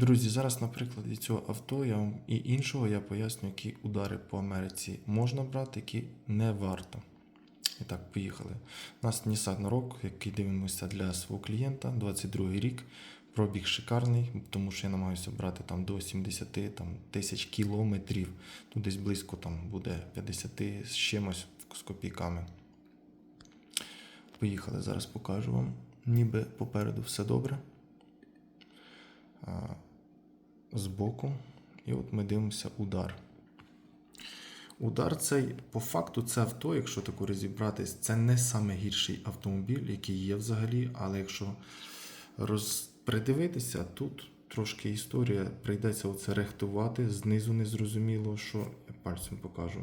Друзі, зараз на прикладі цього авто я вам і іншого я поясню, які удари по Америці можна брати, які не варто. І так, поїхали. У нас Nissan Rogue, який дивимося для свого клієнта, 22 рік. Пробіг шикарний, тому що я намагаюся брати там до 70 там, тисяч кілометрів. Тут десь близько там буде 50 з чимось з копійками. Поїхали, зараз покажу вам. Ніби попереду все добре. Збоку. І от ми дивимося удар. Удар цей, по факту, це авто, якщо таку розібратись, це не саме гірший автомобіль, який є взагалі, але якщо роз... придивитися, тут трошки історія, прийдеться оце рихтувати, знизу незрозуміло, що я пальцем покажу.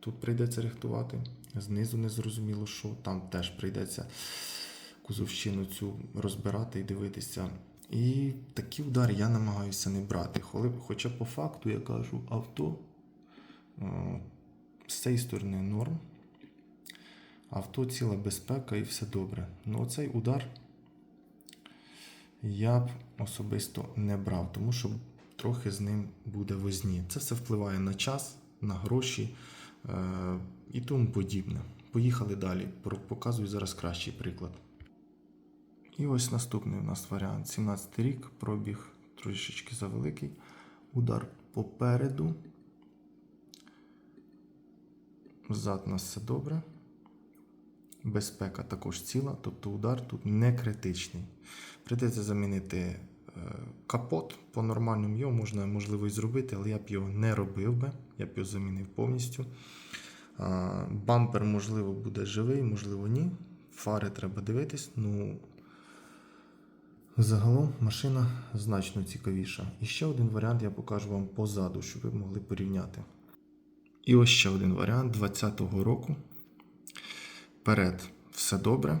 Тут прийдеться рихтувати, знизу незрозуміло, що там теж прийдеться кузовщину цю розбирати і дивитися. І такі удари я намагаюся не брати. Хоча по факту я кажу, авто е, з цієї сторони норм. Авто ціла безпека і все добре. Ну оцей удар я б особисто не брав, тому що трохи з ним буде возні. Це все впливає на час, на гроші е, і тому подібне. Поїхали далі. Показую зараз кращий приклад. І ось наступний у нас варіант. 17 рік, пробіг трошечки завеликий. Удар попереду. Ззад у нас все добре. Безпека також ціла, тобто удар тут не критичний. Прийдеться замінити е, капот. По нормальному його можна можливо і зробити, але я б його не робив би. Я б його замінив повністю. Бампер, можливо, буде живий, можливо, ні. Фари треба дивитись. Ну, загалом машина значно цікавіша. І ще один варіант я покажу вам позаду, щоб ви могли порівняти. І ось ще один варіант 2020 року. Перед все добре.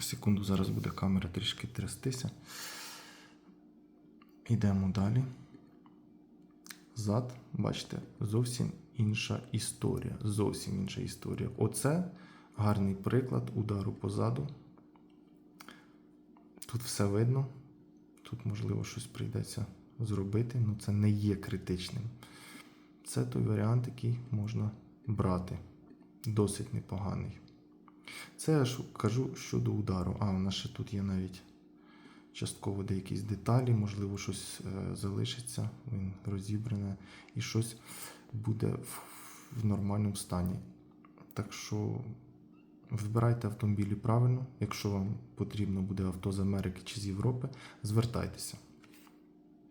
Секунду, зараз буде камера трішки трястися. Йдемо далі. Зад, бачите, зовсім інша історія. Зовсім інша історія. Оце гарний приклад удару позаду. Тут все видно. Тут, можливо, щось прийдеться зробити, але це не є критичним. Це той варіант, який можна брати. Досить непоганий. Це я ж кажу щодо удару. А, у нас ще тут є навіть частково деякісь деталі, можливо, щось е, залишиться, він розібране, і щось буде в нормальному стані. Так що вибирайте автомобілі правильно. Якщо вам потрібно буде авто з Америки чи з Європи, звертайтеся.